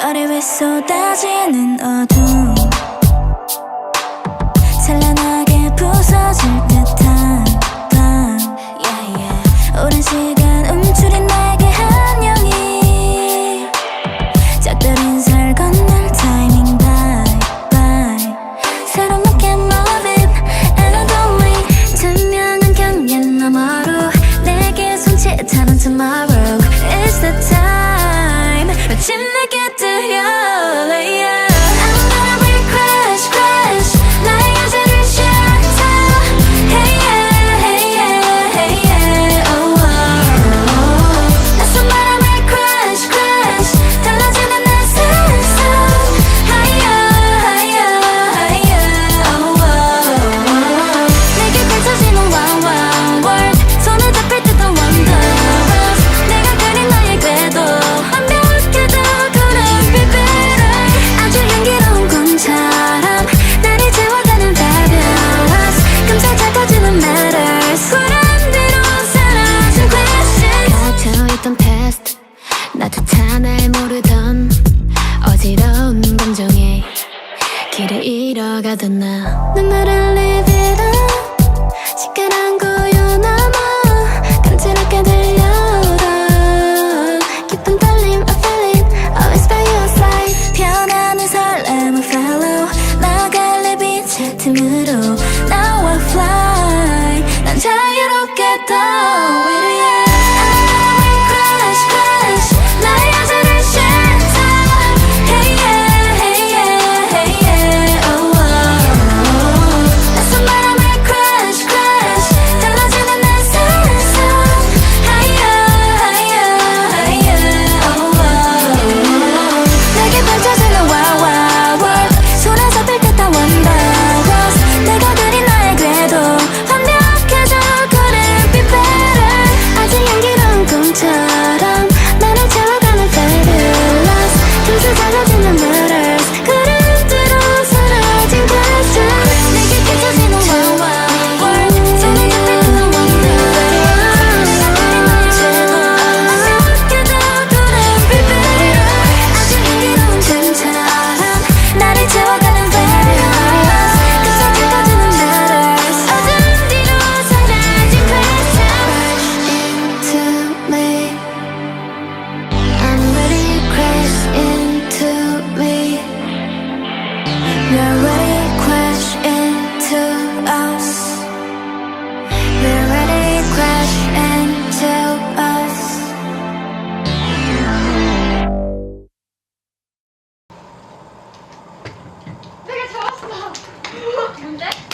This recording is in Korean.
별이 위 쏟아지는 어둠? 찬란하게 부서질 듯한 밤. Yeah, yeah. 오랜 시간 움츠린 나에게 한영이. 작별인 살 건널 타이밍 bye bye 새롭게 moving and I'm g o i n 투명한 경련 너머로 내게 손짓하는 tomorrow. Is the time. 마침 내게 가슴으로 aklında